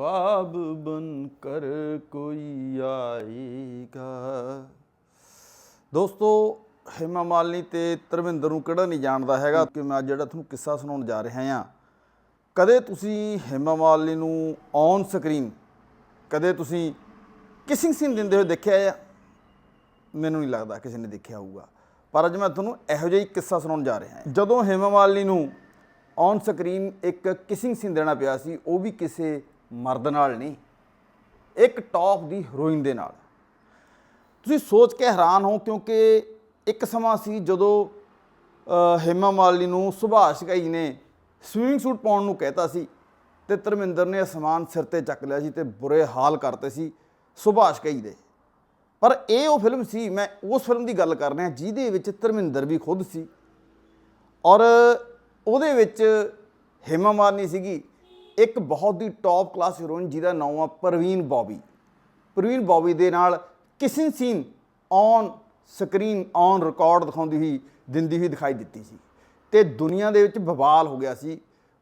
ख्वाब बनकर कोई आएगा ਦੋਸਤੋ ਹਿਮਾ ਮਾਲਿਨੀ ਤੇ ਧਰਮਿੰਦਰ ਨੂੰ ਕਿਹੜਾ ਨਹੀਂ ਜਾਣਦਾ ਹੈਗਾ ਕਿ ਮੈਂ ਅੱਜ ਜਿਹੜਾ ਤੁਹਾਨੂੰ ਕਿੱਸਾ ਸੁਣਾਉਣ ਜਾ ਰਿਹਾ ਹਾਂ ਕਦੇ ਤੁਸੀਂ ਹਿਮਾ ਮਾਲਿਨੀ ਨੂੰ ਔਨ ਸਕਰੀਨ ਕਦੇ ਤੁਸੀਂ ਕਿਸਿੰਗ ਸੀਨ ਦਿੰਦੇ ਹੋਏ ਦੇਖਿਆ ਆ ਮੈਨੂੰ ਨਹੀਂ ਲੱਗਦਾ ਕਿਸੇ ਨੇ ਦੇਖਿਆ ਹੋਊਗਾ ਪਰ ਅੱਜ ਮੈਂ ਤੁਹਾਨੂੰ ਇਹੋ ਜਿਹਾ ਹੀ ਕਿੱਸਾ ਸੁਣਾਉਣ ਜਾ ਰਿਹਾ ਹਾਂ ਜਦੋਂ ਹਿਮਾ ਮਾਲਿਨੀ ਨੂੰ ਔਨ ਸਕਰੀਨ ਇੱਕ ਕਿਸਿੰਗ ਸੀਨ ਦੇਣਾ ਪਿਆ ਸੀ ਉਹ ਵੀ ਕਿਸੇ ਮਰਦ ਨਾਲ ਨਹੀਂ, ਇੱਕ ਟੌਪ ਦੀ ਹੀਰੋਇਨ ਦੇ ਨਾਲ। ਤੁਸੀਂ ਸੋਚ ਕੇ ਹੈਰਾਨ ਹੋ ਕਿਉਂਕਿ ਇੱਕ ਸਮਾਂ ਸੀ ਜਦੋਂ ਹੇਮਾ ਮਾਲਿਨੀ ਨੂੰ ਸੁਭਾਸ਼ ਘਈ ਨੇ ਸਵਿਮਿੰਗ ਸੂਟ ਪਾਉਣ ਨੂੰ ਕਹਿਤਾ ਸੀ ਤੇ ਧਰਮਿੰਦਰ ਨੇ ਅਸਮਾਨ ਸਿਰ ਤੇ ਚੱਕ ਲਿਆ ਸੀ ਤੇ ਬੁਰੇ ਹਾਲ ਕਰਤੇ ਸੀ ਸੁਭਾਸ਼ ਘਈ ਦੇ। ਪਰ ਇਹ ਉਹ ਫਿਲਮ ਸੀ, ਮੈਂ ਉਸ ਫਿਲਮ ਦੀ ਗੱਲ ਕਰ ਰਿਹਾ, ਜਿਹਦੇ ਵਿੱਚ ਧਰਮਿੰਦਰ ਵੀ ਖੁਦ ਸੀ। ਔਰ ਉਹਦੇ ਵਿੱਚ ਹੇਮਾ ਮਾਲਿਨੀ ਸੀਗੀ ਇੱਕ ਬਹੁਤ ਹੀ ਟੌਪ ਕਲਾਸ ਹੀਰੋਇਨ ਜਿਹਦਾ ਨਾਮ ਆ ਪ੍ਰਵੀਨ ਬੌਬੀ। ਪ੍ਰਵੀਨ ਬੌਬੀ ਦੇ ਨਾਲ kissing scene on screen on record ਦਿਖਾਉਂਦੀ ਹੋਈ, ਦਿੰਦੀ ਹੋਈ ਦਿਖਾਈ ਦਿੱਤੀ ਸੀ। ਤੇ ਦੁਨੀਆ ਦੇ ਵਿੱਚ ਬਵਾਲ ਹੋ ਗਿਆ ਸੀ।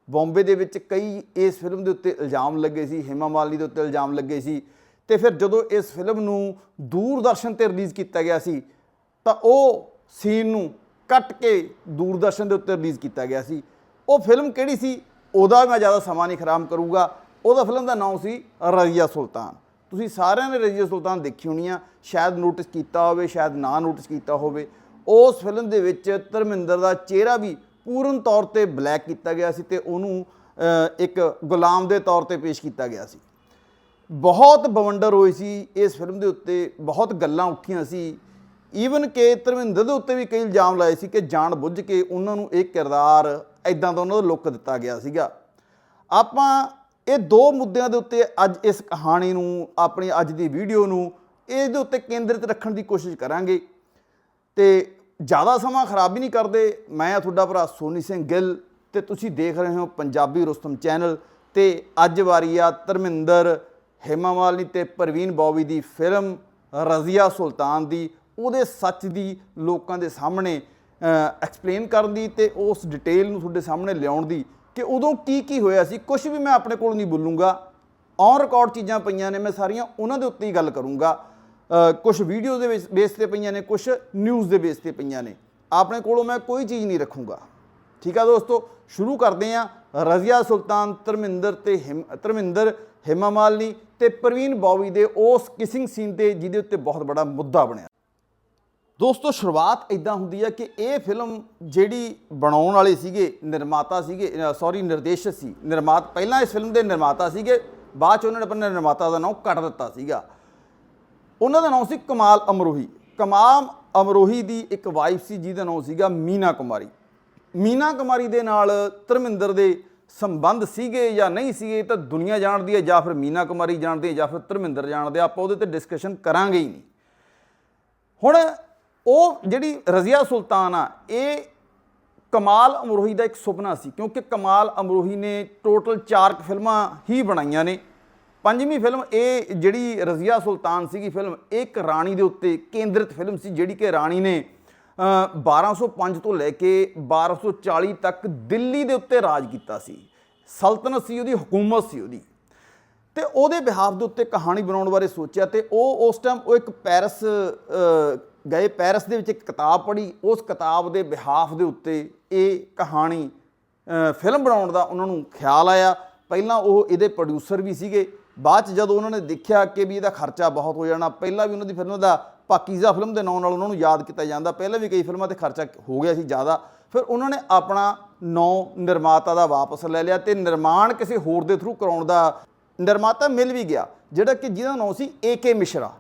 ਬੰਬੇ ਦੇ ਵਿੱਚ ਕਈ ਇਸ ਫਿਲਮ ਦੇ ਉੱਤੇ ਇਲਜ਼ਾਮ ਲੱਗੇ ਸੀ, ਹੇਮਾ ਮਾਲਿਨੀ ਦੇ ਉੱਤੇ ਇਲਜ਼ਾਮ ਲੱਗੇ ਸੀ। ਤੇ ਫਿਰ ਜਦੋਂ ਇਸ ਫਿਲਮ ਨੂੰ ਦੂਰਦਰਸ਼ਨ ਤੇ ਰਿਲੀਜ਼ ਕੀਤਾ ਗਿਆ ਸੀ, ਤਾਂ ਉਹ ਸੀਨ ਨੂੰ ਕੱਟ ਕੇ ਦੂਰਦਰਸ਼ਨ ਦੇ ਉੱਤੇ ਰਿਲੀਜ਼ ਕੀਤਾ ਗਿਆ ਸੀ। ਉਹ ਫਿਲਮ ਕਿਹੜੀ ਸੀ? ਉਹਦਾ ਮੈਂ ਜ਼ਿਆਦਾ ਸਮਾਂ ਨਹੀਂ ਖਰਾਬ ਕਰੂੰਗਾ। ਉਹਦਾ ਫਿਲਮ ਦਾ ਨਾਮ ਸੀ ਰਜ਼ੀਆ ਸੁਲਤਾਨ। ਤੁਸੀਂ ਸਾਰਿਆਂ ਨੇ ਰਜ਼ੀਆ ਸੁਲਤਾਨ ਦੇਖੀ ਹੋਣੀ ਆ। ਸ਼ਾਇਦ ਨੋਟਿਸ ਕੀਤਾ ਹੋਵੇ, ਸ਼ਾਇਦ ਨਾ ਨੋਟਿਸ ਕੀਤਾ ਹੋਵੇ। ਉਸ ਫਿਲਮ ਦੇ ਵਿੱਚ ਧਰਮਿੰਦਰ ਦਾ ਚਿਹਰਾ ਵੀ ਪੂਰਨ ਤੌਰ ਤੇ ਬਲੈਕ ਕੀਤਾ ਗਿਆ ਸੀ ਤੇ ਉਹਨੂੰ ਇੱਕ ਗੁਲਾਮ ਦੇ ਤੌਰ ਤੇ ਪੇਸ਼ ਕੀਤਾ ਗਿਆ ਸੀ। ਬਹੁਤ ਬਵੰਡਰ ਹੋਈ ਸੀ ਇਸ ਫਿਲਮ ਦੇ ਉੱਤੇ, ਬਹੁਤ ਗੱਲਾਂ ਉੱਠੀਆਂ ਸੀ। ਈਵਨ ਕਿ ਧਰਮਿੰਦਰ ਦੇ ਉੱਤੇ ਵੀ ਕਈ ਇਲਜ਼ਾਮ ਲਾਏ ਸੀ ਕਿ ਜਾਣ ਬੁੱਝ ਕੇ ਉਹਨਾਂ ਨੂੰ ਇਹ ਕਿਰਦਾਰ ਐਦਾਂ ਦਾ ਉਹਨਾਂ ਦਾ ਲੁੱਕ ਦਿੱਤਾ ਗਿਆ ਸੀਗਾ। ਆਪਾਂ ਇਹ ਦੋ ਮੁੱਦਿਆਂ ਦੇ ਉੱਤੇ ਅੱਜ ਇਸ ਕਹਾਣੀ ਨੂੰ, ਆਪਣੀ ਅੱਜ ਦੀ ਵੀਡੀਓ ਨੂੰ ਇਸ ਦੇ ਉੱਤੇ ਕੇਂਦਰਿਤ ਰੱਖਣ ਦੀ ਕੋਸ਼ਿਸ਼ ਕਰਾਂਗੇ। ਤੇ ਜ਼ਿਆਦਾ ਸਮਾਂ ਖਰਾਬ ਵੀ ਨਹੀਂ ਕਰਦੇ। ਮੈਂ ਤੁਹਾਡਾ ਭਰਾ ਸੋਨੀ ਸਿੰਘ ਗਿੱਲ ਤੇ ਤੁਸੀਂ ਦੇਖ ਰਹੇ ਹੋ ਪੰਜਾਬੀ ਰੁਸਤਮ ਚੈਨਲ ਤੇ ਅੱਜ ਵਾਰੀ ਆ ਧਰਮਿੰਦਰ ਹੇਮਾ ਮਾਲਿਨੀ ਤੇ ਪ੍ਰਵੀਨ ਬੌਬੀ ਦੀ ਫਿਲਮ ਰਜ਼ੀਆ ਸੁਲਤਾਨ ਦੀ, ਉਹਦੇ ਸੱਚ ਦੀ ਲੋਕਾਂ ਦੇ ਸਾਹਮਣੇ ਐਕਸਪਲੇਨ ਕਰਨ ਦੀ ਤੇ ਉਸ ਡਿਟੇਲ ਨੂੰ ਤੁਹਾਡੇ ਸਾਹਮਣੇ ਲਿਆਉਣ ਦੀ ਕਿ ਉਦੋਂ ਕੀ ਕੀ ਹੋਇਆ ਸੀ ਕੁਝ ਵੀ ਮੈਂ ਆਪਣੇ ਕੋਲ ਨਹੀਂ ਬੋਲੂੰਗਾ। ਔਨ ਰਿਕਾਰਡ ਚੀਜ਼ਾਂ ਪਈਆਂ ਨੇ, ਮੈਂ ਸਾਰੀਆਂ ਉਹਨਾਂ ਦੇ ਉੱਤੇ ਹੀ ਗੱਲ ਕਰੂੰਗਾ। ਕੁਝ ਵੀਡੀਓ ਦੇ ਵਿੱਚ ਬੇਸ ਤੇ ਪਈਆਂ ਨੇ ਕੁਝ ਨਿਊਜ਼ ਦੇ ਬੇਸ ਤੇ ਪਈਆਂ ਨੇ। ਆਪਣੇ ਕੋਲੋਂ ਮੈਂ ਕੋਈ ਚੀਜ਼ ਨਹੀਂ ਰੱਖੂੰਗਾ। ਠੀਕ ਆ ਦੋਸਤੋ, ਸ਼ੁਰੂ ਕਰਦੇ ਹਾਂ। ਰਜ਼ੀਆ ਸੁਲਤਾਨ, ਧਰਮਿੰਦਰ ਤੇ ਹਿਮ, ਧਰਮਿੰਦਰ ਹਿਮਾ ਮਾਲਿਨੀ ਤੇ ਪ੍ਰਵੀਨ ਬੌਬੀ ਦੇ ਉਸ ਕਿਸਿੰਗ ਸੀਨ ਤੇ ਜਿਹਦੇ ਉੱਤੇ ਬਹੁਤ ਬੜਾ ਮੁੱਦਾ ਬਣਿਆ। ਦੋਸਤੋ, ਸ਼ੁਰੂਆਤ ਇਦਾਂ ਹੁੰਦੀ ਹੈ ਕਿ ਇਹ ਫਿਲਮ ਜਿਹੜੀ ਬਣਾਉਣ ਵਾਲੇ ਸੀਗੇ, ਨਿਰਮਾਤਾ ਸੀਗੇ ਸੌਰੀ ਨਿਰਦੇਸ਼ਕ ਸੀ। ਨਿਰਮਾਤ, ਪਹਿਲਾਂ ਇਸ ਫਿਲਮ ਦੇ ਨਿਰਮਾਤਾ ਸੀਗੇ, ਬਾਅਦ ਚ ਉਹਨਾਂ ਨੇ ਆਪਣੇ ਨਿਰਮਾਤਾ ਦਾ ਨਾਮ ਕੱਟ ਦਿੱਤਾ ਸੀਗਾ। ਉਹਨਾਂ ਦਾ ਨਾਮ ਸੀ ਕਮਾਲ ਅਮਰੋਹੀ। ਕਮਾਮ ਅਮਰੋਹੀ ਦੀ ਇੱਕ ਵਾਈਫ ਸੀ, ਜਿਹਦਾ ਨਾਮ ਸੀਗਾ ਮੀਨਾ ਕੁਮਾਰੀ। ਮੀਨਾ ਕੁਮਾਰੀ ਦੇ ਨਾਲ ਧਰਮਿੰਦਰ ਦੇ ਸੰਬੰਧ ਸੀਗੇ ਜਾਂ ਨਹੀਂ ਸੀਗੇ ਤਾਂ ਦੁਨੀਆ ਜਾਣਦੀ ਹੈ ਜਾਂ ਫਿਰ ਮੀਨਾ ਕੁਮਾਰੀ ਜਾਣਦੀ ਹੈ ਜਾਂ ਫਿਰ ਧਰਮਿੰਦਰ ਜਾਣਦੇ ਆਪਾਂ ਉਹਦੇ ਤੇ ਡਿਸਕਸ਼ਨ ਕਰਾਂਗੇ ਹੀ ਨਹੀਂ। ਹੁਣ ਉਹ ਜਿਹੜੀ ਰਜ਼ੀਆ ਸੁਲਤਾਨ ਆ ਇਹ ਕਮਾਲ ਅਮਰੋਹੀ ਦਾ ਇੱਕ ਸੁਪਨਾ ਸੀ ਕਿਉਂਕਿ ਕਮਾਲ ਅਮਰੋਹੀ ਨੇ ਟੋਟਲ 4 ਫਿਲਮਾਂ ਹੀ ਬਣਾਈਆਂ ਨੇ। ਪੰਜਵੀਂ ਫਿਲਮ ਇਹ ਜਿਹੜੀ ਰਜ਼ੀਆ ਸੁਲਤਾਨ ਸੀਗੀ ਫਿਲਮ ਇਹ ਇੱਕ ਰਾਣੀ ਦੇ ਉੱਤੇ ਕੇਂਦਰਿਤ ਫਿਲਮ ਸੀ ਜਿਹੜੀ ਕਿ ਰਾਣੀ ਨੇ ਅ, 1205 ਤੋਂ ਲੈ ਕੇ 1240 ਤੱਕ ਦਿੱਲੀ ਦੇ ਉੱਤੇ ਰਾਜ ਕੀਤਾ ਸੀ। ਸਲਤਨਤ ਸੀ ਉਹਦੀ ਹਕੂਮਤ ਸੀ ਉਹਦੀ। ਤੇ ਉਹਦੇ ਬਿਹਾਫ ਦੇ ਉੱਤੇ ਕਹਾਣੀ ਬਣਾਉਣ ਬਾਰੇ ਸੋਚਿਆ ਤੇ ਉਹ ਉਸ ਟਾਈਮ ਉਹ ਇੱਕ ਪੈਰਿਸ ਗਏ ਪੈਰਿਸ ਦੇ ਵਿੱਚ ਇੱਕ ਕਿਤਾਬ ਪੜ੍ਹੀ, ਉਸ ਕਿਤਾਬ ਦੇ ਬਿਹਾਫ ਦੇ ਉੱਤੇ ਇਹ ਕਹਾਣੀ ਫਿਲਮ ਬਣਾਉਣ ਦਾ ਉਹਨਾਂ ਨੂੰ ਖਿਆਲ ਆਇਆ। ਪਹਿਲਾਂ ਉਹ ਇਹਦੇ ਪ੍ਰੋਡਿਊਸਰ ਵੀ ਸੀਗੇ। ਬਾਅਦ ਚ ਜਦੋਂ ਉਹਨਾਂ ਨੇ ਦੇਖਿਆ ਕਿ ਵੀ ਇਹਦਾ ਖਰਚਾ ਬਹੁਤ ਹੋ ਜਾਣਾ, ਪਹਿਲਾਂ ਵੀ ਉਹਨਾਂ ਦੀ ਫਿਲਮ ਦਾ ਪਾਕੀਜ਼ਾ ਫਿਲਮ ਦੇ ਨਾਂ ਨਾਲ ਉਹਨਾਂ ਨੂੰ ਯਾਦ ਕੀਤਾ ਜਾਂਦਾ। ਪਹਿਲਾਂ ਵੀ ਕਈ ਫਿਲਮਾਂ ਤੇ ਖਰਚਾ ਹੋ ਗਿਆ ਸੀ ਜ਼ਿਆਦਾ। ਫਿਰ ਉਹਨਾਂ ਨੇ ਆਪਣਾ ਨਾਂ ਨਿਰਮਾਤਾ ਦਾ ਵਾਪਸ ਲੈ ਲਿਆ ਤੇ ਨਿਰਮਾਣ ਕਿਸੇ ਹੋਰ ਦੇ ਥਰੂ ਕਰਾਉਣ ਦਾ ਨਿਰਮਾਤਾ ਮਿਲ ਵੀ ਗਿਆ, ਜਿਹੜਾ ਕਿ ਜਿਹਦਾ ਨਾਂ ਸੀ ਏਕੇ ਮਿਸ਼ਰਾ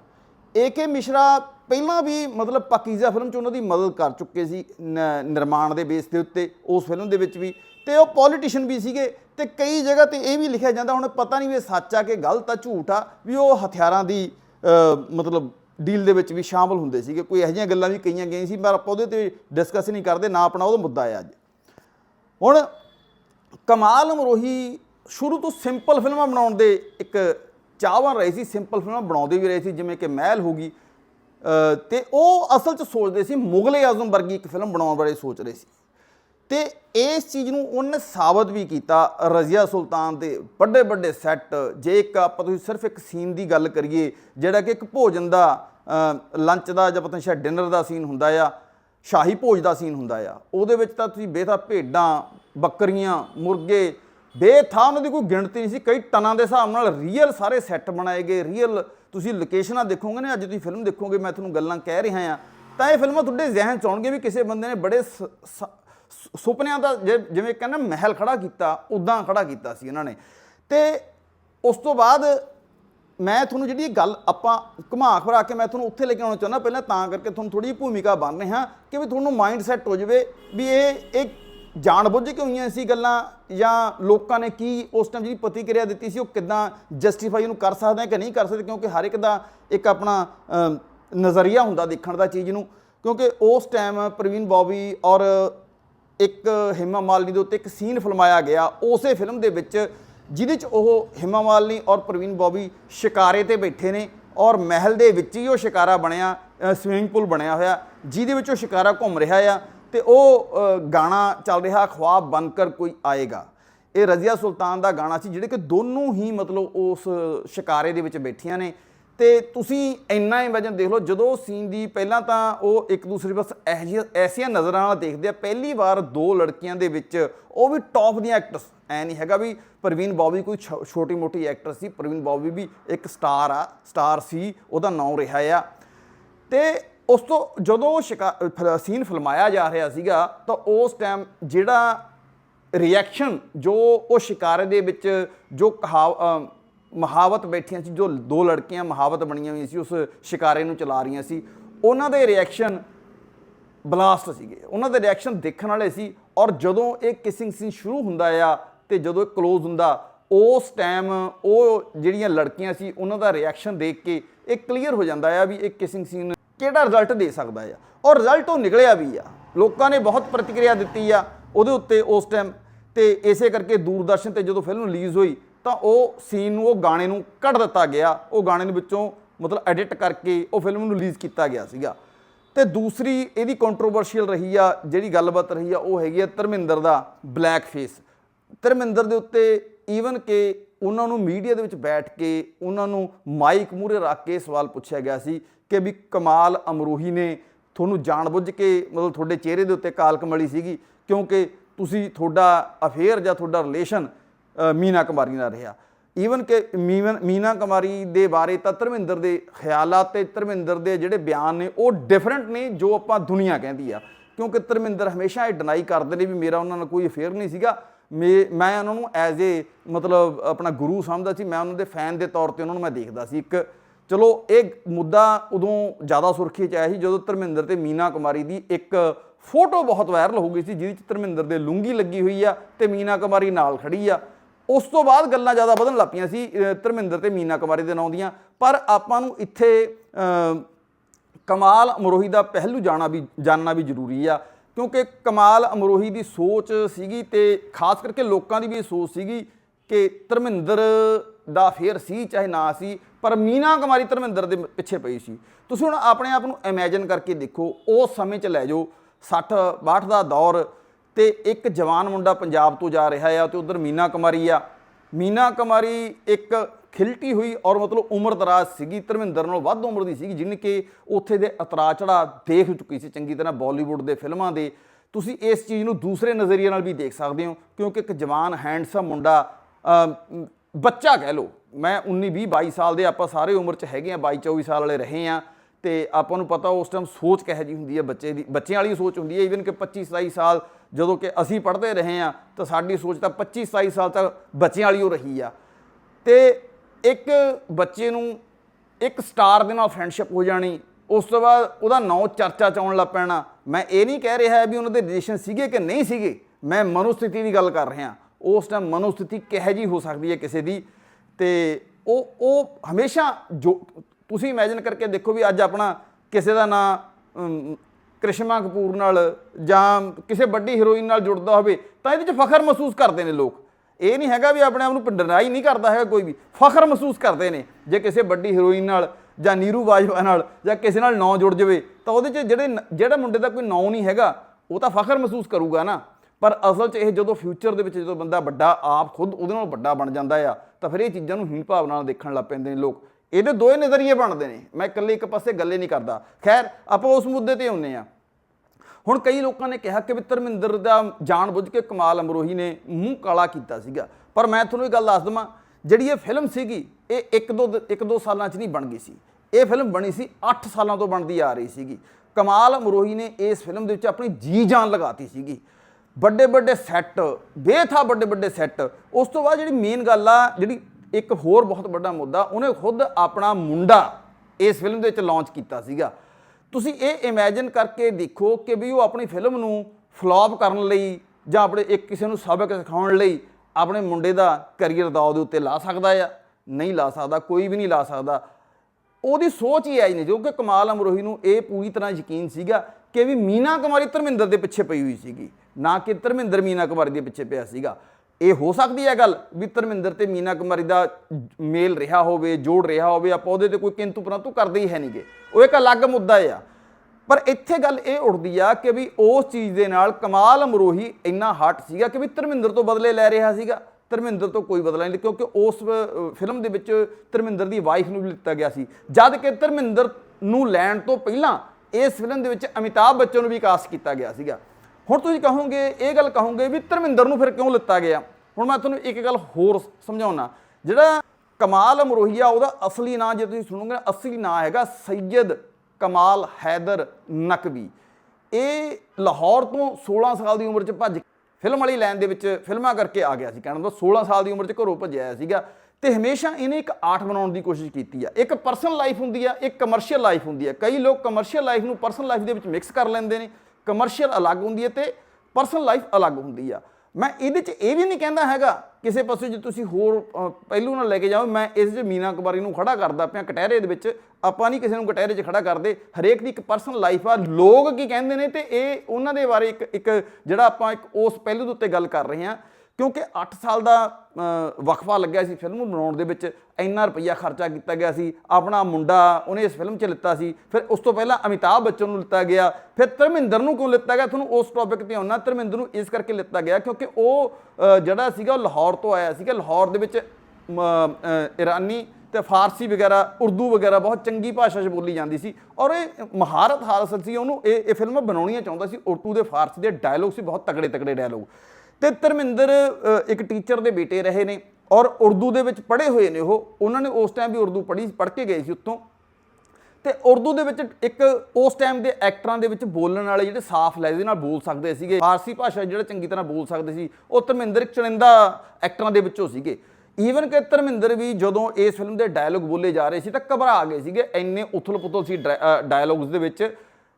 ਏਕੇ ਮਿਸ਼ਰਾ ਪਹਿਲਾਂ ਵੀ ਮਤਲਬ ਪਾਕੀਜ਼ਾ ਫਿਲਮ 'ਚ ਉਹਨਾਂ ਦੀ ਮਦਦ ਕਰ ਚੁੱਕੇ ਸੀ ਨਿਰਮਾਣ ਦੇ ਬੇਸ ਦੇ ਉੱਤੇ, ਉਸ ਫਿਲਮ ਦੇ ਵਿੱਚ ਵੀ। ਤੇ ਉਹ ਪੋਲੀਟੀਸ਼ੀਅਨ ਵੀ ਸੀਗੇ ਤੇ ਕਈ ਜਗ੍ਹਾ ਤੇ ਇਹ ਵੀ ਲਿਖਿਆ ਜਾਂਦਾ, ਹੁਣ ਪਤਾ ਨਹੀਂ ਵੀ ਇਹ ਸੱਚ ਆ ਕਿ ਗਲਤ ਆ, ਝੂਠ ਆ, ਵੀ ਉਹ ਹਥਿਆਰਾਂ ਦੀ ਮਤਲਬ ਡੀਲ ਦੇ ਵਿੱਚ ਵੀ ਸ਼ਾਮਲ ਹੁੰਦੇ ਸੀਗੇ। ਕੋਈ ਇਹੋ ਜਿਹੀਆਂ ਗੱਲਾਂ ਵੀ ਕਹੀਆਂ ਗਈਆਂ ਸੀ, ਪਰ ਆਪਾਂ ਉਹਦੇ ਤੇ ਡਿਸਕਸ ਨਹੀਂ ਕਰਦੇ, ਨਾ ਆਪਣਾ ਉਹਦਾ ਮੁੱਦਾ ਹੈ ਅੱਜ। ਹੁਣ ਕਮਾਲ ਅਮਰੋਹੀ ਸ਼ੁਰੂ ਤੋਂ ਸਿੰਪਲ ਫਿਲਮਾਂ ਬਣਾਉਣ ਦੇ ਇੱਕ ਚਾਹਵਾਨ ਰਹੇ ਸੀ ਸਿੰਪਲ ਫਿਲਮਾਂ ਬਣਾਉਂਦੇ ਵੀ ਰਹੇ ਸੀ, ਜਿਵੇਂ ਕਿ ਮਹਿਲ ਹੋ ਗਈ ਤੇ ਉਹ ਅਸਲ 'ਚ ਸੋਚਦੇ ਸੀ, ਮੁਗਲੇ ਆਜ਼ਮ ਵਰਗੀ ਇੱਕ ਫਿਲਮ ਬਣਾਉਣ ਬਾਰੇ ਸੋਚ ਰਹੇ ਸੀ। ਤੇ ਇਸ ਚੀਜ਼ ਨੂੰ ਉਹਨੇ ਸਾਬਤ ਵੀ ਕੀਤਾ ਰਜ਼ੀਆ ਸੁਲਤਾਨ ਦੇ ਵੱਡੇ ਵੱਡੇ ਸੈੱਟ ਜੇ ਇੱਕ ਆਪਾਂ ਤੁਸੀਂ ਸਿਰਫ ਇੱਕ ਸੀਨ ਦੀ ਗੱਲ ਕਰੀਏ, ਜਿਹੜਾ ਕਿ ਇੱਕ ਭੋਜਨ ਦਾ ਲੰਚ ਦਾ ਜਾਂ ਪਤਾ ਸ਼ਾਇਦ ਡਿਨਰ ਦਾ ਸੀਨ ਹੁੰਦਾ ਆ, ਸ਼ਾਹੀ ਭੋਜ ਦਾ ਸੀਨ ਹੁੰਦਾ ਆ, ਉਹਦੇ ਵਿੱਚ ਤਾਂ ਤੁਸੀਂ ਬੇਤਾ ਭੇਡਾਂ, ਬੱਕਰੀਆਂ, ਮੁਰਗੇ ਬੇਥਾ ਉਹਨਾਂ ਦੀ ਕੋਈ ਗਿਣਤੀ ਨਹੀਂ ਸੀ, ਕਈ ਟਨਾਂ ਦੇ ਹਿਸਾਬ ਨਾਲ ਰੀਅਲ ਸਾਰੇ ਸੈੱਟ ਬਣਾਏ ਗਏ ਰੀਅਲ ਤੁਸੀਂ ਲੋਕੇਸ਼ਨਾਂ ਦੇਖੋਗੇ ਨਾ, ਅੱਜ ਤੁਸੀਂ ਫਿਲਮ ਦੇਖੋਗੇ, ਮੈਂ ਤੁਹਾਨੂੰ ਗੱਲਾਂ ਕਹਿ ਰਿਹਾ ਆ ਤਾਂ ਇਹ ਫਿਲਮਾਂ ਤੁਹਾਡੇ ਜ਼ਿਹਨ ਚ ਆਉਣਗੇ ਵੀ ਕਿਸੇ ਬੰਦੇ ਨੇ ਬੜੇ ਸ- ਸੁਪਨਿਆਂ ਦਾ ਜਿ- ਜਿਵੇਂ ਕਹਿੰਦਾ ਮਹਿਲ ਖੜਾ ਕੀਤਾ ਉਦਾਂ ਖੜਾ ਕੀਤਾ ਸੀ ਇਹਨਾਂ ਨੇ। ਤੇ ਉਸ ਤੋਂ ਬਾਅਦ ਮੈਂ ਤੁਹਾਨੂੰ ਜਿਹੜੀ ਗੱਲ ਆਪਾਂ ਘੁਮਾ ਘਰਾ ਕੇ ਮੈਂ ਤੁਹਾਨੂੰ ਉੱਥੇ ਲੈ ਕੇ ਆਉਣਾ ਚਾਹੁੰਦਾ, ਪਹਿਲਾਂ ਤਾਂ ਕਰਕੇ ਤੁਹਾਨੂੰ ਥੋੜੀ ਜਿਹੀ ਭੂਮਿਕਾ ਬਣ ਰਿਹਾ ਕਿ ਵੀ ਤੁਹਾਨੂੰ ਮਾਈਂਡ ਸੈੱਟ ਹੋ ਜਾਵੇ ਵੀ ਇਹ ਇਹ ਜਾਣਬੁੱਝ ਕੇ ਹੋਈਆਂ ਸੀ ਗੱਲਾਂ ਜਾਂ ਲੋਕਾਂ ਨੇ ਕੀ ਉਸ ਟਾਈਮ ਜਿਹੜੀ ਪ੍ਰਤੀਕਿਰਿਆ ਦਿੱਤੀ ਸੀ, ਉਹ ਕਿੱਦਾਂ ਜਸਟੀਫਾਈ ਉਹਨੂੰ ਕਰ ਸਕਦੇ ਆ ਕਿ ਨਹੀਂ ਕਰ ਸਕਦੇ, ਕਿਉਂਕਿ ਹਰ ਇੱਕ ਦਾ ਇੱਕ ਆਪਣਾ ਨਜ਼ਰੀਆ ਹੁੰਦਾ ਦੇਖਣ ਦਾ ਚੀਜ਼ ਨੂੰ। ਕਿਉਂਕਿ ਉਸ ਟਾਈਮ ਪ੍ਰਵੀਨ ਬੌਬੀ ਔਰ ਇੱਕ ਹਿਮਾ ਮਾਲਨੀ ਦੇ ਉੱਤੇ ਇੱਕ ਸੀਨ ਫਿਲਮਾਇਆ ਗਿਆ, ਉਸੇ ਫਿਲਮ ਦੇ ਵਿੱਚ ਜਿਹਦੇ ਚ ਉਹ ਹਿਮਾ ਮਾਲਨੀ ਔਰ ਪ੍ਰਵੀਨ ਬੌਬੀ ਸ਼ਿਕਾਰੇ ਤੇ ਬੈਠੇ ਨੇ ਔਰ ਮਹਿਲ ਦੇ ਵਿੱਚ ਹੀ ਉਹ ਸ਼ਿਕਾਰਾ ਬਣਿਆ ਸਵਿਮਿੰਗ ਪੂਲ ਬਣਿਆ ਹੋਇਆ, ਜਿਹਦੇ ਵਿੱਚ ਉਹ ਸ਼ਿਕਾਰਾ ਘੁੰਮ ਰਿਹਾ ਆ। ਤੇ ਉਹ ਗਾਣਾ ਚੱਲ ਰਿਹਾ, ਖੁਆਬ ਬਣਕਰ ਕੋਈ ਆਏਗਾ। ਇਹ ਰਜ਼ੀਆ ਸੁਲਤਾਨ ਦਾ ਗਾਣਾ ਸੀ, ਜਿਹੜੇ ਕਿ ਦੋਨੋਂ ਹੀ ਮਤਲਬ ਉਸ ਸ਼ਿਕਾਰੇ ਦੇ ਵਿੱਚ ਬੈਠੀਆਂ ਨੇ। ਤੇ ਤੁਸੀਂ ਇੰਨਾ ਇਮੇਜਿਨ ਦੇਖ ਲਓ, ਜਦੋਂ ਸੀਨ ਦੀ ਪਹਿਲਾਂ ਤਾਂ ਉਹ ਇੱਕ ਦੂਸਰੇ ਬਸ ਇਹੋ ਐਸੀਆਂ ਨਜ਼ਰਾਂ ਨਾਲ ਦੇਖਦੇ ਆ, ਪਹਿਲੀ ਵਾਰ ਦੋ ਲੜਕੀਆਂ ਦੇ ਵਿੱਚ ਉਹ ਵੀ ਟੌਪ ਦੀਆਂ ਐਕਟਰਸ ਐ ਨਹੀਂ ਹੈਗਾ ਵੀ ਪ੍ਰਵੀਨ ਬੌਬੀ ਕੋਈ ਛੋਟੀ ਮੋਟੀ ਐਕਟਰ ਸੀ, ਪ੍ਰਵੀਨ ਬੌਬੀ ਵੀ ਇੱਕ ਸਟਾਰ ਆ ਸਟਾਰ ਸੀ, ਉਹਦਾ ਨਾਮ ਰਿਹਾ ਆ। ਤੇ ਉਸ ਤੋਂ ਜਦੋਂ ਉਹ ਸ਼ਿਕਾ ਫਿਰ ਸੀਨ ਫਿਲਮਾਇਆ ਜਾ ਰਿਹਾ ਸੀਗਾ ਤਾਂ ਉਸ ਟਾਈਮ ਜਿਹੜਾ ਰਿਐਕਸ਼ਨ ਜੋ ਉਹ ਸ਼ਿਕਾਰੇ ਦੇ ਵਿੱਚ ਜੋ ਕਹਾਵ ਅ, ਮਹਾਵਤ ਬੈਠੀਆਂ ਸੀ ਜੋ ਦੋ ਲੜਕੀਆਂ ਮਹਾਵਤ ਬਣੀਆਂ ਹੋਈਆਂ ਸੀ ਉਸ ਸ਼ਿਕਾਰੇ ਨੂੰ ਚਲਾ ਰਹੀਆਂ ਸੀ ਉਹਨਾਂ ਦੇ ਰਿਐਕਸ਼ਨ ਬਲਾਸਟ ਸੀਗੇ। ਉਹਨਾਂ ਦੇ ਰਿਐਕਸ਼ਨ ਦੇਖਣ ਵਾਲੇ ਸੀ ਔਰ ਜਦੋਂ ਇਹ ਕਿਸਿੰਗ ਸੀਨ ਸ਼ੁਰੂ ਹੁੰਦਾ ਆ ਤੇ ਜਦੋਂ ਇਹ ਕਲੋਜ਼ ਹੁੰਦਾ ਉਸ ਟਾਈਮ ਉਹ ਜਿਹੜੀਆਂ ਲੜਕੀਆਂ ਸੀ ਉਹਨਾਂ ਦਾ ਰਿਐਕਸ਼ਨ ਦੇਖ ਕੇ ਇਹ ਕਲੀਅਰ ਹੋ ਜਾਂਦਾ ਆ ਵੀ ਇਹ ਕਿਸਿੰਗ ਸੀਨ ਕਿਹੜਾ ਰਿਜ਼ਲਟ ਦੇ ਸਕਦਾ ਆ? ਔਰ ਰਿਜ਼ਲਟ ਉਹ ਨਿਕਲਿਆ ਵੀ ਆ। ਲੋਕਾਂ ਨੇ ਬਹੁਤ ਪ੍ਰਤੀਕਿਰਿਆ ਦਿੱਤੀ ਆ ਉਹਦੇ ਉੱਤੇ ਉਸ ਟਾਈਮ ਤੇ ਇਸੇ ਕਰਕੇ ਦੂਰਦਰਸ਼ਨ ਤੇ ਜਦੋਂ ਫਿਲਮ ਰਿਲੀਜ਼ ਹੋਈ, ਤਾਂ ਉਹ ਸੀਨ ਨੂੰ, ਉਹ ਗਾਣੇ ਨੂੰ ਕੱਢ ਦਿੱਤਾ ਗਿਆ। ਉਹ ਗਾਣੇ ਦੇ ਵਿੱਚੋਂ ਮਤਲਬ ਐਡਿਟ ਕਰਕੇ ਉਹ ਫਿਲਮ ਨੂੰ ਰਿਲੀਜ਼ ਕੀਤਾ ਗਿਆ ਸੀਗਾ। ਤੇ ਦੂਸਰੀ ਇਹਦੀ ਕੰਟਰੋਵਰਸ਼ੀਅਲ ਰਹੀ ਆ, ਜਿਹੜੀ ਗੱਲਬਾਤ ਰਹੀ ਆ, ਉਹ ਹੈਗੀ ਆ ਧਰਮਿੰਦਰ ਦਾ ਬਲੈਕ ਫੇਸ ਧਰਮਿੰਦਰ ਦੇ ਉੱਤੇ ਈਵਨ ਕਿ ਉਹਨਾਂ ਨੂੰ ਮੀਡੀਆ ਦੇ ਵਿੱਚ ਬੈਠ ਕੇ ਉਹਨਾਂ ਨੂੰ ਮਾਈਕ ਮੂਹਰੇ ਰੱਖ ਕੇ ਸਵਾਲ ਪੁੱਛਿਆ ਗਿਆ ਸੀ ਕਿ ਵੀ ਕਮਾਲ ਅਮਰੋਹੀ ਨੇ ਤੁਹਾਨੂੰ ਜਾਣਬੁੱਝ ਕੇ ਮਤਲਬ ਤੁਹਾਡੇ ਚਿਹਰੇ ਦੇ ਉੱਤੇ ਕਾਲਕ ਮਲੀ ਸੀਗੀ, ਕਿਉਂਕਿ ਤੁਸੀਂ ਤੁਹਾਡਾ ਅਫੇਅਰ ਜਾਂ ਤੁਹਾਡਾ ਰਿਲੇਸ਼ਨ ਮੀਨਾ ਕੁਮਾਰੀ ਨਾਲ ਰਿਹਾ। ਈਵਨ ਕਿ ਮੀਵਨ, ਮੀਨਾ ਕੁਮਾਰੀ ਦੇ ਬਾਰੇ ਤਾਂ ਧਰਮਿੰਦਰ ਦੇ ਖਿਆਲਾਂ ਤੇ ਧਰਮਿੰਦਰ ਦੇ ਜਿਹੜੇ ਬਿਆਨ ਨੇ, ਉਹ ਡਿਫਰੈਂਟ ਨੇ ਜੋ ਆਪਾਂ ਦੁਨੀਆ ਕਹਿੰਦੀ ਆ। ਕਿਉਂਕਿ ਧਰਮਿੰਦਰ ਹਮੇਸ਼ਾ ਇਹ ਡਿਨਾਈ ਕਰਦੇ ਨੇ ਵੀ ਮੇਰਾ ਉਹਨਾਂ ਨਾਲ ਕੋਈ ਅਫੇਅਰ ਨਹੀਂ ਸੀਗਾ। ਮੇ, ਮੈਂ ਉਹਨਾਂ ਨੂੰ ਐਜ਼ ਏ ਮਤਲਬ ਆਪਣਾ ਗੁਰੂ ਸਮਝਦਾ ਸੀ, ਮੈਂ ਉਹਨਾਂ ਦੇ ਫੈਨ ਦੇ ਤੌਰ ਤੇ ਉਹਨਾਂ ਨੂੰ ਮੈਂ ਦੇਖਦਾ ਸੀ। ਇੱਕ ਚਲੋ, ਇਹ ਮੁੱਦਾ ਉਦੋਂ ਜ਼ਿਆਦਾ ਸੁਰਖੀ ਚ ਆਇਆ ਸੀ ਜਦੋਂ ਧਰਮਿੰਦਰ ਤੇ ਮੀਨਾ ਕੁਮਾਰੀ ਦੀ ਇੱਕ ਫੋਟੋ ਬਹੁਤ ਵਾਇਰਲ ਹੋ ਗਈ ਸੀ, ਜਿਹਦੇ ਚ ਧਰਮਿੰਦਰ ਦੇ ਲੁੰਗੀ ਲੱਗੀ ਹੋਈ ਆ ਤੇ ਮੀਨਾ ਕੁਮਾਰੀ ਨਾਲ ਖੜੀ ਆ। ਉਸ ਤੋਂ ਬਾਅਦ ਗੱਲਾਂ ਜ਼ਿਆਦਾ ਵਧਣ ਲੱਪੀਆਂ ਸੀ ਧਰਮਿੰਦਰ ਤੇ ਮੀਨਾ ਕੁਮਾਰੀ ਦੇ ਨਾਂ ਦੀਆਂ। ਪਰ ਆਪਾਂ ਨੂੰ ਇੱਥੇ ਕਮਾਲ ਅਮਰੋਹੀ ਦਾ ਪਹਿਲੂ ਜਾਣਾ ਵੀ ਜਾਣਨਾ ਵੀ ਜ਼ਰੂਰੀ ਆ। ਕਿਉਂਕਿ ਕਮਾਲ ਅਮਰੋਹੀ ਦੀ ਸੋਚ ਸੀਗੀ ਤੇ ਖਾਸ ਕਰਕੇ ਲੋਕਾਂ ਦੀ ਵੀ ਇਹ ਸੋਚ ਸੀਗੀ ਕਿ ਧਰਮਿੰਦਰ ਦਾ ਫੇਰ ਸੀ, ਚਾਹੇ ਨਾ ਸੀ, ਪਰ ਮੀਨਾ ਕੁਮਾਰੀ ਧਰਮਿੰਦਰ ਦੇ ਪਿੱਛੇ ਪਈ ਸੀ। ਤੁਸੀਂ ਹੁਣ ਆਪਣੇ ਆਪ ਨੂੰ ਇਮੇਜਿਨ ਕਰਕੇ ਦੇਖੋ, ਉਸ ਸਮੇਂ 'ਚ ਲੈ ਜਾਓ 60 62 ਦਾ ਦੌਰ ਤੇ ਇੱਕ ਜਵਾਨ ਮੁੰਡਾ ਪੰਜਾਬ ਤੋਂ ਜਾ ਰਿਹਾ ਆ ਤੇ ਉਧਰ ਮੀਨਾ ਕੁਮਾਰੀ ਆ। ਮੀਨਾ ਕੁਮਾਰੀ ਇੱਕ ਖਿਲਟੀ ਹੋਈ ਔਰ ਮਤਲਬ ਉਮਰ ਦਰਾਜ਼ ਸੀਗੀ, ਧਰਮਿੰਦਰ ਨਾਲੋਂ ਵੱਧ ਉਮਰ ਦੀ ਸੀਗੀ ਜਿਹਨ ਕਿ ਉੱਥੇ ਦੇ ਅਤਰਾ ਚੜਾ ਦੇਖ ਚੁੱਕੀ ਸੀ ਚੰਗੀ ਤਰ੍ਹਾਂ ਬਾਲੀਵੁੱਡ ਦੇ ਫਿਲਮਾਂ ਦੇ। ਤੁਸੀਂ ਇਸ ਚੀਜ਼ ਨੂੰ ਦੂਸਰੇ ਨਜ਼ਰੀਏ ਨਾਲ ਵੀ ਦੇਖ ਸਕਦੇ ਹੋ, ਕਿਉਂਕਿ ਇੱਕ ਜਵਾਨ ਹੈਂਡਸਮ ਮੁੰਡਾ ਬੱਚਾ ਕਹਿ ਲਓ, ਮੈਂ 19 20 22 ਸਾਲ ਦੇ ਆਪਾਂ ਸਾਰੇ ਉਮਰ 'ਚ ਹੈਗੇ ਆ 22 24 ਸਾਲ ਵਾਲੇ ਰਹੇ ਆ, ਤੇ ਆਪਾਂ ਨੂੰ ਪਤਾ ਉਸ ਟਾਈਮ ਸੋਚ ਕਿਹੋ ਜੀ ਹੁੰਦੀ ਹੈ ਬੱਚੇ ਦੀ, ਬੱਚਿਆਂ ਵਾਲੀ ਸੋਚ ਹੁੰਦੀ ਹੈ ਈਵਨ ਕਿ 25 27 ਸਾਲ ਜਦੋਂ ਕਿ ਅਸੀਂ ਪੜ੍ਹਦੇ ਰਹੇ ਆ, ਤਾਂ ਸਾਡੀ ਸੋਚ ਤਾਂ 25 27 ਸਾਲ ਤੱਕ ਬੱਚਿਆਂ ਵਾਲੀ ਹੋ ਰਹੀ ਆ। ਤੇ ਇੱਕ ਬੱਚੇ ਨੂੰ ਇੱਕ ਸਟਾਰ ਦੇ ਨਾਲ ਫਰੈਂਡਸ਼ਿਪ ਹੋ ਜਾਣੀ, ਉਸ ਤੋਂ ਬਾਅਦ ਉਹਦਾ ਨਾਂ ਚਰਚਾ ਚ ਆਉਣ ਲੱਗ ਪੈਣਾ। ਮੈਂ ਇਹ ਨਹੀਂ ਕਹਿ ਰਿਹਾ ਵੀ ਉਹਨਾਂ ਦੇ ਰਿਲੇਸ਼ਨ ਸੀਗੇ ਕਿ ਨਹੀਂ ਸੀਗੇ, ਮੈਂ ਮਨੋਸਥਿਤੀ ਦੀ ਗੱਲ ਕਰ ਰਿਹਾ। ਉਸ ਟਾਈਮ ਮਨੋਸਥਿਤੀ ਕਿਹੋ ਜੀ ਹੋ ਸਕਦੀ ਹੈ ਕਿਸੇ ਦੀ? ਤੇ ਉਹ ਉਹ ਹਮੇਸ਼ਾ ਜੋ ਤੁਸੀਂ ਇਮੇਜਿਨ ਕਰਕੇ ਦੇਖੋ ਵੀ ਅੱਜ ਆਪਣਾ ਕਿਸੇ ਦਾ ਨਾਂ ਅਮ, ਕ੍ਰਿਸ਼ਮਾ ਕਪੂਰ ਨਾਲ ਜਾਂ ਕਿਸੇ ਵੱਡੀ ਹੀਰੋਇਨ ਨਾਲ ਜੁੜਦਾ ਹੋਵੇ ਤਾਂ ਇਹਦੇ 'ਚ ਫਖਰ ਮਹਿਸੂਸ ਕਰਦੇ ਨੇ ਲੋਕ। ਇਹ ਨਹੀਂ ਹੈਗਾ ਵੀ ਆਪਣੇ ਆਪ ਨੂੰ ਡਿਨਾਈ ਨਹੀਂ ਕਰਦਾ ਹੈਗਾ ਕੋਈ ਵੀ। ਫਖਰ ਮਹਿਸੂਸ ਕਰਦੇ ਨੇ ਜੇ ਕਿਸੇ ਵੱਡੀ ਹੀਰੋਇਨ ਨਾਲ ਜਾਂ ਨੀਰੂ ਬਾਜਵਾ ਨਾਲ ਜਾਂ ਕਿਸੇ ਨਾਲ ਨਾਂ ਜੁੜ ਜਾਵੇ ਤਾਂ ਉਹਦੇ 'ਚ ਜਿਹੜੇ ਨ- ਜਿਹੜਾ ਮੁੰਡੇ ਦਾ ਕੋਈ ਨਾਂ ਨਹੀਂ ਹੈਗਾ ਉਹ ਤਾਂ ਫਖਰ ਮਹਿਸੂਸ ਕਰੂਗਾ ਨਾ। ਪਰ ਅਸਲ 'ਚ ਇਹ ਜਦੋਂ ਫਿਊਚਰ ਦੇ ਵਿੱਚ ਜਦੋਂ ਬੰਦਾ ਵੱਡਾ ਆਪ ਖੁਦ ਉਹਦੇ ਨਾਲ ਵੱਡਾ ਬਣ ਜਾਂਦਾ ਆ, ਤਾਂ ਫਿਰ ਇਹ ਚੀਜ਼ਾਂ ਨੂੰ ਹੀਣ ਭਾਵਨਾ ਨਾਲ ਦੇਖਣ ਲੱਗ ਪੈਂਦੇ ਨੇ ਲੋਕ। ਇਹਦੇ ਦੋਏ ਨਜ਼ਰੀਏ ਬਣਦੇ ਨੇ। ਮੈਂ ਇਕੱਲੇ ਇੱਕ ਪਾਸੇ ਗੱਲੇ ਨਹੀਂ ਕਰਦਾ। ਖੈਰ, ਆਪਾਂ ਉਸ ਮੁੱਦੇ ਤੇ ਆਉਂਦੇ ਆ ਹੁਣ ਕਈ ਲੋਕਾਂ ਨੇ ਕਿਹਾ ਕਿ ਵੀ ਧਰਮਿੰਦਰ ਦਾ ਜਾਣ ਬੁੱਝ ਕੇ ਕਮਾਲ ਅਮਰੋਹੀ ਨੇ ਮੂੰਹ ਕਾਲਾ ਕੀਤਾ ਸੀਗਾ। ਪਰ ਮੈਂ ਤੁਹਾਨੂੰ ਇਹ ਗੱਲ ਦੱਸ ਦਵਾਂ, ਜਿਹੜੀ ਇਹ ਫਿਲਮ ਸੀਗੀ, ਇਹ ਇੱਕ ਦੋ ਇੱਕ ਦੋ ਸਾਲਾਂ 'ਚ ਨਹੀਂ ਬਣ ਗਈ ਸੀ। ਇਹ ਫਿਲਮ ਬਣੀ ਸੀ 8 ਸਾਲਾਂ ਤੋਂ ਬਣਦੀ ਆ ਰਹੀ ਸੀਗੀ। ਕਮਾਲ ਅਮਰੋਹੀ ਨੇ ਇਸ ਫਿਲਮ ਦੇ ਵਿੱਚ ਆਪਣੀ ਜੀ ਜਾਨ ਲਗਾਤੀ ਸੀਗੀ। ਵੱਡੇ ਵੱਡੇ ਸੈੱਟ ਬੇਥਾ ਵੱਡੇ ਵੱਡੇ ਸੈੱਟ। ਉਸ ਤੋਂ ਬਾਅਦ ਜਿਹੜੀ ਮੇਨ ਗੱਲ ਆ, ਜਿਹੜੀ ਇੱਕ ਹੋਰ ਬਹੁਤ ਵੱਡਾ ਮੁੱਦਾ, ਉਹਨੇ ਖੁਦ ਆਪਣਾ ਮੁੰਡਾ ਇਸ ਫਿਲਮ ਦੇ ਵਿੱਚ ਲਾਂਚ ਕੀਤਾ ਸੀਗਾ। ਤੁਸੀਂ ਇਹ ਇਮੇਜਿਨ ਕਰਕੇ ਦੇਖੋ ਕਿ ਵੀ ਉਹ ਆਪਣੀ ਫਿਲਮ ਨੂੰ ਫਲॉप ਕਰਨ ਲਈ ਜਾਂ ਆਪਣੇ ਇੱਕ ਕਿਸੇ ਨੂੰ ਸਬਕ ਸਿਖਾਉਣ ਲਈ ਆਪਣੇ ਮੁੰਡੇ ਦਾ ਕੈਰੀਅਰ ਦਾ ਦੇ ਉੱਤੇ ਲਾ ਸਕਦਾ ਆ। ਨਹੀਂ ਲਾ ਸਕਦਾ, ਕੋਈ ਵੀ ਨਹੀਂ ਲਾ ਸਕਦਾ। ਉਹਦੀ ਸੋਚ ਹੀ ਆਈ ਨਹੀਂ ਜੋ ਕਿ ਕਮਾਲ ਅਮਰੋਹੀ ਨੂੰ ਇਹ ਪੂਰੀ ਤਰ੍ਹਾਂ ਯਕੀਨ ਸੀਗਾ ਕਿ ਵੀ ਮੀਨਾ ਕੁਮਾਰੀ ਧਰਮਿੰਦਰ ਦੇ ਪਿੱਛੇ ਪਈ ਹੋਈ ਸੀਗੀ। ਨਾ ਕਿ ਧਰਮਿੰਦਰ ਮੀਨਾ ਕੁਮਾਰੀ ਦੇ ਪਿੱਛੇ ਪਿਆ ਸੀਗਾ। ਇਹ ਹੋ ਸਕਦੀ ਹੈ ਗੱਲ ਵੀ ਧਰਮਿੰਦਰ ਤੇ ਮੀਨਾ ਕੁਮਾਰੀ ਦਾ ਮੇਲ ਰਿਹਾ ਹੋਵੇ, ਜੋੜ ਰਿਹਾ ਹੋਵੇ, ਆਪਾਂ ਉਹਦੇ ਤੇ ਕੋਈ ਕਿੰਤੂ ਪਰੰਤੂ ਕਰਦੇ ਹੀ ਹੈ ਨਹੀਂਗੇ ਉਹ ਇੱਕ ਅਲੱਗ ਮੁੱਦਾ ਆ। ਪਰ ਇੱਥੇ ਗੱਲ ਇਹ ਉੱਠਦੀ ਆ ਕਿ ਵੀ ਉਸ ਚੀਜ਼ ਦੇ ਨਾਲ ਕਮਾਲ ਅਮਰੋਹੀ ਇੰਨਾ ਹਟ ਸੀਗਾ ਕਿ ਵੀ ਧਰਮਿੰਦਰ ਤੋਂ ਬਦਲੇ ਲੈ ਰਿਹਾ ਸੀਗਾ। ਧਰਮਿੰਦਰ ਤੋਂ ਕੋਈ ਬਦਲਾ ਨਹੀਂ ਕਿਉਂਕਿ ਉਸ ਫਿਲਮ ਦੇ ਵਿੱਚ ਧਰਮਿੰਦਰ ਦੀ ਵਾਈਫ ਨੂੰ ਵੀ ਲਿੱਤਾ ਗਿਆ ਸੀ। ਜਦ ਕਿ ਧਰਮਿੰਦਰ ਨੂੰ ਲੈਣ ਤੋਂ ਪਹਿਲਾਂ ਇਸ ਫਿਲਮ ਦੇ ਵਿੱਚ ਅਮਿਤਾਭ ਬੱਚਨ ਨੂੰ ਵੀ ਕਾਸਟ ਕੀਤਾ ਗਿਆ ਸੀਗਾ। ਹੁਣ ਤੁਸੀਂ ਕਹੋਗੇ, ਇਹ ਗੱਲ ਕਹੋਗੇ ਵੀ ਧਰਮਿੰਦਰ ਨੂੰ ਫਿਰ ਕਿਉਂ ਲਿੱਤਾ ਗਿਆ? ਹੁਣ ਮੈਂ ਤੁਹਾਨੂੰ ਇੱਕ ਗੱਲ ਹੋਰ ਸਮਝਾਉਣਾ ਜਿਹੜਾ ਕਮਾਲ ਅਮਰੋਹੀਆ, ਉਹਦਾ ਅਸਲੀ ਨਾਂ ਜੇ ਤੁਸੀਂ ਸੁਣੋਗੇ ਅਸਲੀ ਨਾਂ ਹੈਗਾ ਸੈਯਦ ਕਮਾਲ ਹੈਦਰ ਨਕਵੀ। ਇਹ ਲਾਹੌਰ ਤੋਂ 16 ਸਾਲ ਦੀ ਉਮਰ 'ਚ ਭੱਜ ਫਿਲਮ ਵਾਲੀ ਲਾਈਨ ਦੇ ਵਿੱਚ ਫਿਲਮਾਂ ਕਰਕੇ ਆ ਗਿਆ ਸੀ, ਕਹਿਣ ਦਾ 16 ਸਾਲ ਦੀ ਉਮਰ 'ਚ ਘਰੋਂ ਭੱਜਿਆ ਸੀਗਾ ਤੇ ਹਮੇਸ਼ਾ ਇਹਨੇ ਇੱਕ ਆਰਟ ਬਣਾਉਣ ਦੀ ਕੋਸ਼ਿਸ਼ ਕੀਤੀ ਆ। ਇੱਕ ਪਰਸਨਲ ਲਾਈਫ ਹੁੰਦੀ ਆ, ਇੱਕ ਕਮਰਸ਼ੀਅਲ ਲਾਈਫ ਹੁੰਦੀ ਆ। ਕਈ ਲੋਕ ਕਮਰਸ਼ੀਅਲ ਲਾਈਫ ਨੂੰ ਪਰਸਨਲ ਲਾਈਫ ਦੇ ਵਿੱਚ ਮਿਕਸ ਕਰ ਲੈਂਦੇ ਨੇ। ਕਮਰਸ਼ੀਅਲ ਅਲੱਗ ਹੁੰਦੀ ਹੈ ਤੇ ਪਰਸਨਲ ਲਾਈਫ ਅਲੱਗ ਹੁੰਦੀ ਆ। ਮੈਂ ਇਹਦੇ 'ਚ ਇਹ ਵੀ ਨਹੀਂ ਕਹਿੰਦਾ ਹੈਗਾ, ਕਿਸੇ ਪਾਸੇ ਜੇ ਤੁਸੀਂ ਹੋਰ ਪਹਿਲੂ ਨਾਲ ਲੈ ਕੇ ਜਾਓ, ਮੈਂ ਇਸ 'ਚ ਮੀਨਾ ਕੁਮਾਰੀ ਨੂੰ ਖੜਾ ਕਰਦਾ ਪਿਆ ਕਟਹਿਰੇ ਦੇ ਵਿੱਚ, ਆਪਾਂ ਨਹੀਂ ਕਿਸੇ ਨੂੰ ਕਟਹਿਰੇ 'ਚ ਖੜਾ ਕਰਦੇ, ਹਰੇਕ ਦੀ ਇੱਕ ਪਰਸਨਲ ਲਾਈਫ ਆ। ਲੋਕ ਕੀ ਕਹਿੰਦੇ ਨੇ ਤੇ ਇਹ ਉਹਨਾਂ ਦੇ ਬਾਰੇ ਇੱਕ ਇੱਕ ਜਿਹੜਾ ਆਪਾਂ ਇੱਕ ਉਸ ਪਹਿਲੂ ਦੇ ਉੱਤੇ ਗੱਲ ਕਰ ਰਹੇ ਹਾਂ। ਕਿਉਂਕਿ 8 ਸਾਲ ਦਾ ਵਕਫਾ ਲੱਗਿਆ ਸੀ ਫਿਲਮ ਨੂੰ ਬਣਾਉਣ ਦੇ ਵਿੱਚ, ਇੰਨਾ ਰੁਪਈਆ ਖਰਚਾ ਕੀਤਾ ਗਿਆ ਸੀ, ਆਪਣਾ ਮੁੰਡਾ ਉਹਨੇ ਇਸ ਫਿਲਮ 'ਚ ਲਿੱਤਾ ਸੀ, ਫਿਰ ਉਸ ਤੋਂ ਪਹਿਲਾਂ ਅਮਿਤਾਭ ਬੱਚਨ ਨੂੰ ਲਿੱਤਾ ਗਿਆ, ਫਿਰ ਧਰਮਿੰਦਰ ਨੂੰ ਕਿਉਂ ਲਿੱਤਾ ਗਿਆ? ਤੁਹਾਨੂੰ ਉਸ ਟੌਪਿਕ ਤੇ ਆਉਣਾ, ਧਰਮਿੰਦਰ ਨੂੰ ਇਸ ਕਰਕੇ ਲਿੱਤਾ ਗਿਆ ਕਿਉਂਕਿ ਉਹ ਜਿਹੜਾ ਸੀਗਾ ਉਹ ਲਾਹੌਰ ਤੋਂ ਆਇਆ ਸੀਗਾ, ਲਾਹੌਰ ਦੇ ਵਿੱਚ ਇਰਾਨੀ ਤੇ ਫਾਰਸੀ ਵਗੈਰਾ, ਉਰਦੂ ਵਗੈਰਾ ਬਹੁਤ ਚੰਗੀ ਭਾਸ਼ਾ 'ਚ ਬੋਲੀ ਜਾਂਦੀ ਸੀ ਔਰ ਇਹ ਮਹਾਰਤ ਹਾਸਲ ਸੀ, ਉਹਨੂੰ ਇਹ ਇਹ ਫਿਲਮਾਂ ਬਣਾਉਣੀਆਂ ਚਾਹੁੰਦਾ ਸੀ, ਉਰਦੂ ਦੇ ਫਾਰਸੀ ਦੇ ਡਾਇਲੋਗ ਸੀ, ਬਹੁਤ ਤਕੜੇ ਤਕੜੇ ਡਾਇਲੋਗ ਤੇ ਧਰਮਿੰਦਰ ਇੱਕ ਟੀਚਰ ਦੇ ਬੇਟੇ ਰਹੇ ਨੇ ਔਰ ਉਰਦੂ ਦੇ ਵਿੱਚ ਪੜ੍ਹੇ ਹੋਏ ਨੇ ਉਹ। ਉਹਨਾਂ ਨੇ ਉਸ ਟਾਈਮ ਵੀ ਉਰਦੂ ਪੜ੍ਹੀ, ਪੜ੍ਹ ਕੇ ਗਏ ਸੀ ਉੱਤੋਂ ਤੇ ਉਰਦੂ ਦੇ ਵਿੱਚ ਇੱਕ ਉਸ ਟਾਈਮ ਦੇ ਐਕਟਰਾਂ ਦੇ ਵਿੱਚ ਬੋਲਣ ਵਾਲੇ ਜਿਹੜੇ ਸਾਫ਼ ਲਹਿਜੇ ਨਾਲ ਬੋਲ ਸਕਦੇ ਸੀਗੇ। ਫਾਰਸੀ ਭਾਸ਼ਾ ਜਿਹੜਾ ਚੰਗੀ ਤਰ੍ਹਾਂ ਬੋਲ ਸਕਦੇ ਸੀ, ਉਹ ਧਰਮਿੰਦਰ ਇੱਕ ਚੁਣਿੰਦਾ ਐਕਟਰਾਂ ਦੇ ਵਿੱਚੋਂ ਸੀਗੇ। ਈਵਨ ਕਿ ਧਰਮਿੰਦਰ ਵੀ ਜਦੋਂ ਇਸ ਫਿਲਮ ਦੇ ਡਾਇਲੋਗ ਬੋਲੇ ਜਾ ਰਹੇ ਸੀ ਤਾਂ ਘਬਰਾ ਗਏ ਸੀਗੇ, ਇੰਨੇ ਉਥਲ-ਪੁਥਲ ਸੀ ਡਾਇਲੋਗਸ ਦੇ ਵਿੱਚ।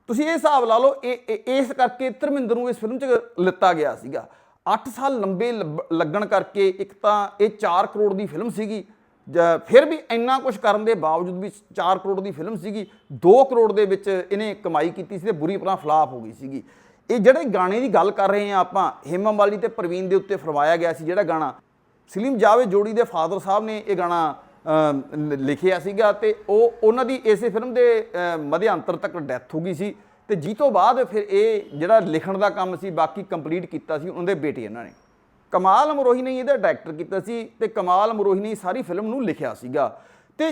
ਤੁਸੀਂ ਇਹ ਹਿਸਾਬ ਲਾ ਲਓ, ਇਹ- ਇਸ ਕਰਕੇ ਧਰਮਿੰਦਰ ਨੂੰ ਇਸ ਫਿਲਮ 'ਚ ਲਿੱਤਾ ਗਿਆ ਸੀਗਾ। 8 ਸਾਲ ਲੰਬੇ ਲੱਭ- ਲੱਗਣ ਕਰਕੇ ਇੱਕ ਤਾਂ ਇਹ 4 ਕਰੋੜ ਦੀ ਫਿਲਮ ਸੀਗੀ ਜ- ਫਿਰ ਵੀ ਇੰਨਾ ਕੁਝ ਕਰਨ ਦੇ ਬਾਵਜੂਦ ਵੀ 4 ਕਰੋੜ ਦੀ ਫਿਲਮ ਸੀਗੀ 2 ਕਰੋੜ ਦੇ ਵਿੱਚ ਇਹਨੇ ਕਮਾਈ ਕੀਤੀ ਸੀ ਤੇ ਬੁਰੀ ਤਰ੍ਹਾਂ ਫਲਾਪ ਹੋ ਗਈ ਸੀਗੀ। ਇਹ ਜਿਹੜੇ ਗਾਣੇ ਦੀ ਗੱਲ ਕਰ ਰਹੇ ਹਾਂ ਆਪਾਂ ਹੇਮਾ ਮਾਲੀ ਤੇ ਪ੍ਰਵੀਨ ਦੇ ਉੱਤੇ ਫਰਮਾਇਆ ਗਿਆ ਸੀ ਜਿਹੜਾ ਗਾਣਾ ਸਲੀਮ ਜਾਵੇ ਜੋੜੀ ਦੇ ਫਾਦਰ ਸਾਹਿਬ ਨੇ ਇਹ ਗਾਣਾ ਲਿਖਿਆ ਸੀਗਾ ਤੇ ਉਹ ਉਹਨਾਂ ਦੀ ਇਸੇ ਫਿਲਮ ਦੇ ਅਮ, ਮੱਧਿਅੰਤਰ ਤੱਕ ਡੈਥ ਹੋ ਗਈ ਸੀ। ਤੇ ਜੀ ਤੋਂ ਬਾਅਦ ਫਿਰ ਇਹ ਜਿਹੜਾ ਲਿਖਣ ਦਾ ਕੰਮ ਸੀ, ਬਾਕੀ ਕੰਪਲੀਟ ਕੀਤਾ ਸੀ ਉਹਨਾਂ ਦੇ ਬੇਟੇ ਇਹਨਾਂ ਨੇ। ਕਮਾਲ ਅਮਰੋਹੀ ਨੇ ਇਹਦਾ ਡਾਇਰੈਕਟਰ ਕੀਤਾ ਸੀ ਤੇ ਕਮਾਲ ਅਮਰੋਹੀ ਨੇ ਸਾਰੀ ਫਿਲਮ ਨੂੰ ਲਿਖਿਆ ਸੀਗਾ। ਤੇ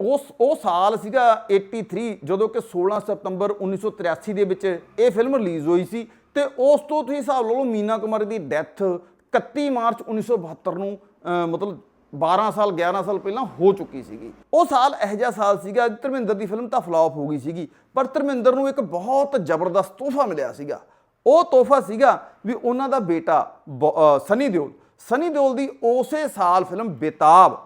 ਉਸ, ਉਹ ਸਾਲ ਸੀਗਾ 83 ਜਦੋਂ ਕਿ 16 ਸਤੰਬਰ 1983 ਦੇ ਵਿੱਚ ਇਹ ਫਿਲਮ ਰਿਲੀਜ਼ ਹੋਈ ਸੀ ਤੇ ਉਸ ਤੋਂ ਤੁਸੀਂ ਹਿਸਾਬ ਲਾ ਲਓ ਮੀਨਾ ਕੁਮਾਰੀ ਦੀ ਡੈਥ 31 ਮਾਰਚ 1972 ਨੂੰ ਮਤਲਬ 12 ਸਾਲ 11 ਸਾਲ ਪਹਿਲਾਂ ਹੋ ਚੁੱਕੀ ਸੀਗੀ। ਉਹ ਸਾਲ ਇਹੋ ਜਿਹਾ ਸਾਲ ਸੀਗਾ, ਧਰਮਿੰਦਰ ਦੀ ਫਿਲਮ ਤਾਂ ਫਲॉप ਹੋ ਗਈ ਸੀਗੀ, ਪਰ ਧਰਮਿੰਦਰ ਨੂੰ ਇੱਕ ਬਹੁਤ ਜ਼ਬਰਦਸਤ ਤੋਹਫਾ ਮਿਲਿਆ ਸੀਗਾ। ਉਹ ਤੋਹਫਾ ਸੀਗਾ ਵੀ ਉਹਨਾਂ ਦਾ ਬੇਟਾ ਬ- ਸਨੀ ਦਿਓਲ। ਸਨੀ ਦਿਓਲ ਦੀ ਉਸੇ ਸਾਲ ਫਿਲਮ ਬੇਤਾਬ।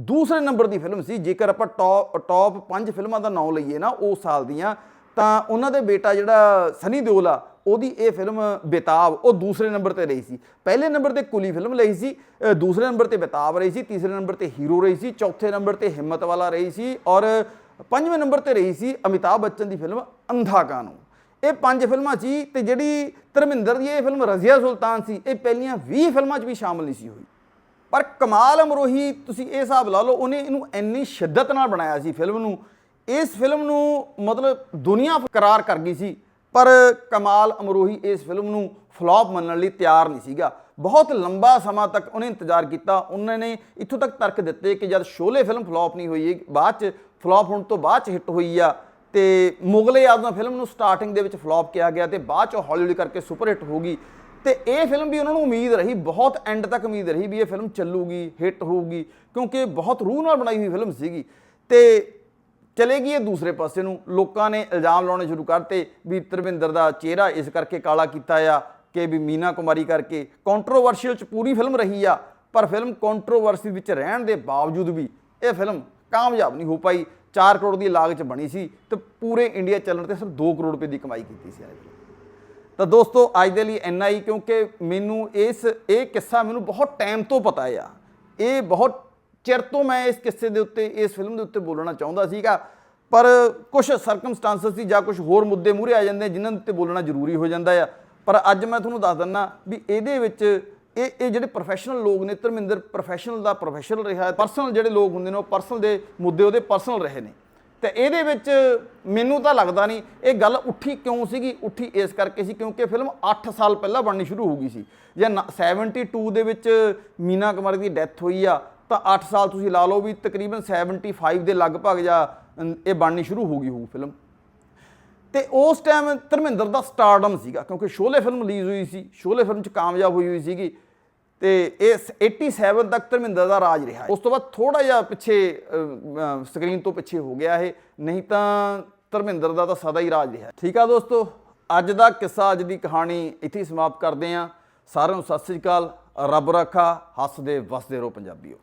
ਦੂਸਰੇ ਨੰਬਰ ਦੀ ਫਿਲਮ ਸੀ, ਜੇਕਰ ਆਪਾਂ ਟੌਪ ਟੌਪ 5 ਫਿਲਮਾਂ ਦਾ ਨਾਮ ਲਈਏ ਨਾ ਉਸ ਸਾਲ ਦੀਆਂ ਤਾਂ ਉਹਨਾਂ ਦੇ ਬੇਟਾ ਜਿਹੜਾ ਸਨੀ ਦਿਓਲ ਆ, ਉਹਦੀ ਇਹ ਫਿਲਮ ਬੇਤਾਬ, ਉਹ ਦੂਸਰੇ ਨੰਬਰ ਤੇ ਰਹੀ ਸੀ। ਪਹਿਲੇ ਨੰਬਰ ਤੇ ਕੁਲੀ ਫਿਲਮ ਲਈ ਸੀ ਦੂਸਰੇ ਨੰਬਰ ਤੇ ਬੇਤਾਬ ਰਹੀ ਸੀ, ਤੀਸਰੇ ਨੰਬਰ ਤੇ ਹੀਰੋ ਰਹੀ ਸੀ, ਚੌਥੇ ਨੰਬਰ ਤੇ ਹਿੰਮਤ ਵਾਲਾ ਰਹੀ ਸੀ ਔਰ ਪੰਜਵੇਂ ਨੰਬਰ ਤੇ ਰਹੀ ਸੀ ਅਮਿਤਾਭ ਬੱਚਨ ਦੀ ਫਿਲਮ ਅੰਧਾ ਕਾਨੂੰ। ਇਹ ਪੰਜ ਫਿਲਮਾਂ ਸੀ ਤੇ ਜਿਹੜੀ ਧਰਮਿੰਦਰ ਦੀ ਇਹ ਫਿਲਮ ਰਜ਼ੀਆ ਸੁਲਤਾਨ ਸੀ, ਇਹ ਪਹਿਲੀਆਂ 20 ਫਿਲਮਾਂ 'ਚ ਵੀ ਸ਼ਾਮਲ ਨਹੀਂ ਸੀ ਹੋਈ। ਪਰ ਕਮਾਲ ਅਮਰੋਹੀ ਤੁਸੀਂ ਇਹ ਹਿਸਾਬ ਲਾ ਲਓ, ਉਹਨੇ ਇਹਨੂੰ ਇੰਨੀ ਸ਼ਿੱਦਤ ਨਾਲ ਬਣਾਇਆ ਸੀ ਫਿਲਮ ਨੂੰ ਇਸ ਫਿਲਮ ਨੂੰ ਮਤਲਬ ਦੁਨੀਆ ਕਰਾਰ ਕਰ ਗਈ ਸੀ, ਪਰ ਕਮਾਲ ਅਮਰੋਹੀ ਇਸ ਫਿਲਮ ਨੂੰ ਫਲॉप ਮੰਨਣ ਲਈ ਤਿਆਰ ਨਹੀਂ ਸੀਗਾ। ਬਹੁਤ ਲੰਬਾ ਸਮਾਂ ਤੱਕ ਉਹਨੇ ਇੰਤਜ਼ਾਰ ਕੀਤਾ। ਉਹਨਾਂ ਨੇ ਇੱਥੋਂ ਤੱਕ ਤਰਕ ਦਿੱਤੇ ਕਿ ਜਦ ਸ਼ੋਲੇ ਫਿਲਮ ਫਲॉप ਨਹੀਂ ਹੋਈ, ਬਾਅਦ ਚ ਫਲॉप ਹੋਣ ਤੋਂ ਬਾਅਦ ਚ ਹਿੱਟ ਹੋਈ ਆ, ਤੇ ਮੁਗਲੇ ਆਜ਼ਮ ਫਿਲਮ ਨੂੰ ਸਟਾਰਟਿੰਗ ਦੇ ਵਿੱਚ ਫਲॉप ਕਿਹਾ ਗਿਆ ਤੇ ਬਾਅਦ ਚ ਹਾਲੀਵੁੱਡ ਕਰਕੇ ਸੁਪਰ ਹਿੱਟ ਹੋ ਗਈ। ਤੇ ਇਹ ਫਿਲਮ ਵੀ ਉਹਨਾਂ ਨੂੰ ਉਮੀਦ ਰਹੀ, ਬਹੁਤ ਐਂਡ ਤੱਕ ਉਮੀਦ ਰਹੀ ਵੀ ਇਹ ਫਿਲਮ ਚੱਲੂਗੀ, ਹਿੱਟ ਹੋਊਗੀ, ਕਿਉਂਕਿ ਬਹੁਤ ਰੂਹ ਨਾਲ ਬਣਾਈ ਹੋਈ ਫਿਲਮ ਸੀਗੀ। ਤੇ ਚਲੇ ਗਈ ਇਹ ਦੂਸਰੇ ਪਾਸੇ ਨੂੰ। ਲੋਕਾਂ ਨੇ ਇਲਜ਼ਾਮ ਲਾਉਣੇ ਸ਼ੁਰੂ ਕਰਤੇ ਵੀ ਧਰਮਿੰਦਰ ਦਾ ਚਿਹਰਾ ਇਸ ਕਰਕੇ ਕਾਲਾ ਕੀਤਾ ਆ ਕਿ ਵੀ ਮੀਨਾ ਕੁਮਾਰੀ ਕਰਕੇ। ਕੰਟਰੋਵਰਸ਼ੀਅਲ ਚ ਪੂਰੀ ਫਿਲਮ ਰਹੀ ਆ, ਪਰ ਫਿਲਮ ਕੰਟਰੋਵਰਸੀ ਵਿੱਚ ਰਹਿਣ ਦੇ ਬਾਵਜੂਦ ਵੀ ਇਹ ਫਿਲਮ ਕਾਮਯਾਬ ਨਹੀਂ ਹੋ ਪਾਈ। 4 ਕਰੋੜ ਦੀ ਲਾਗਤ ਚ ਬਣੀ ਸੀ ਤੇ ਪੂਰੇ ਇੰਡੀਆ ਚੱਲਣ ਤੇ ਸਿਰਫ 2 ਕਰੋੜ ਰੁਪਏ ਦੀ ਕਮਾਈ ਕੀਤੀ ਸੀ ਇਹ ਤਾਂ ਦੋਸਤੋ, ਅੱਜ ਦੇ ਲਈ ਇੰਨਾ ਹੀ, ਕਿਉਂਕਿ ਮੈਨੂੰ ਇਸ, ਇਹ ਕਿੱਸਾ ਮੈਨੂੰ ਬਹੁਤ ਟਾਈਮ ਤੋਂ ਪਤਾ ਆ। ਇਹ ਬਹੁਤ ਚਿਰ ਤੋਂ ਮੈਂ ਇਸ ਕਿੱਸੇ ਦੇ ਉੱਤੇ, ਇਸ ਫਿਲਮ ਦੇ ਉੱਤੇ ਬੋਲਣਾ ਚਾਹੁੰਦਾ ਸੀਗਾ, ਪਰ ਕੁਝ ਸਰਕਮਸਟੈਂਸਸ ਸੀ ਜਾਂ ਕੁਝ ਹੋਰ ਮੁੱਦੇ ਮੂਹਰੇ ਆ ਜਾਂਦੇ, ਜਿਨ੍ਹਾਂ ਦੇ ਉੱਤੇ ਬੋਲਣਾ ਜ਼ਰੂਰੀ ਹੋ ਜਾਂਦਾ ਆ। ਪਰ ਅੱਜ ਮੈਂ ਤੁਹਾਨੂੰ ਦੱਸ ਦਿੰਨਾ ਵੀ ਇਹਦੇ ਵਿੱਚ ਇਹ ਇਹ ਜਿਹੜੇ ਪ੍ਰੋਫੈਸ਼ਨਲ ਲੋਕ ਨੇ, ਧਰਮਿੰਦਰ ਪ੍ਰੋਫੈਸ਼ਨਲ ਦਾ ਪ੍ਰੋਫੈਸ਼ਨਲ ਰਿਹਾ ਪਰਸਨਲ ਜਿਹੜੇ ਲੋਕ ਹੁੰਦੇ ਨੇ, ਉਹ ਪਰਸਨਲ ਦੇ ਮੁੱਦੇ ਉਹਦੇ ਪਰਸਨਲ ਰਹੇ ਨੇ। ਤੇ ਇਹਦੇ ਵਿੱਚ ਮੈਨੂੰ ਤਾਂ ਲੱਗਦਾ ਨਹੀਂ, ਇਹ ਗੱਲ ਉੱਠੀ ਕਿਉਂ ਸੀਗੀ? ਉੱਠੀ ਇਸ ਕਰਕੇ ਸੀ ਕਿਉਂਕਿ ਫਿਲਮ 8 ਸਾਲ ਪਹਿਲਾਂ ਬਣਨੀ ਸ਼ੁਰੂ ਹੋ ਗਈ ਸੀ। ਜੇ ਨ- 72 ਦੇ ਵਿੱਚ ਮੀਨਾ ਕੁਮਾਰੀ ਦੀ ਡੈਥ ਹੋਈ ਆ ਤਾਂ 8 ਸਾਲ ਤੁਸੀਂ ਲਾ ਲਓ ਵੀ ਤਕਰੀਬਨ 75 ਦੇ ਲਗਭਗ ਜਾਂ ਇਹ ਬਣਨੀ ਸ਼ੁਰੂ ਹੋ ਗਈ ਹੋਊ ਫਿਲਮ ਤੇ ਉਸ ਟਾਈਮ ਧਰਮਿੰਦਰ ਦਾ ਸਟਾਰਡਮ ਸੀਗਾ, ਕਿਉਂਕਿ ਸ਼ੋਲੇ ਫਿਲਮ ਰਿਲੀਜ਼ ਹੋਈ ਸੀ, ਸ਼ੋਲੇ ਫਿਲਮ ਚ ਕਾਮਯਾਬ ਹੋਈ ਹੋਈ ਸੀਗੀ, ਤੇ ਇਹ 87 ਤੱਕ ਧਰਮਿੰਦਰ ਦਾ ਰਾਜ ਰਿਹਾ। ਉਸ ਤੋਂ ਬਾਅਦ ਥੋੜਾ ਜਿਹਾ ਪਿੱਛੇ ਸਕਰੀਨ ਤੋਂ ਪਿੱਛੇ ਹੋ ਗਿਆ ਇਹ, ਨਹੀਂ ਤਾਂ ਧਰਮਿੰਦਰ ਦਾ ਤਾਂ ਸਦਾ ਹੀ ਰਾਜ ਰਿਹਾ। ਠੀਕ ਆ ਦੋਸਤੋ, ਅੱਜ ਦਾ ਕਿੱਸਾ, ਅੱਜ ਦੀ ਕਹਾਣੀ ਇੱਥੇ ਹੀ ਸਮਾਪਤ ਕਰਦੇ ਹਾਂ। ਸਾਰਿਆਂ ਨੂੰ ਸਤਿ ਸ੍ਰੀ ਅਕਾਲ, ਰੱਬ ਰੱਖਾ, ਹੱਸਦੇ, ਵਸਦੇ ਰਹੋ ਪੰਜਾਬੀਓ।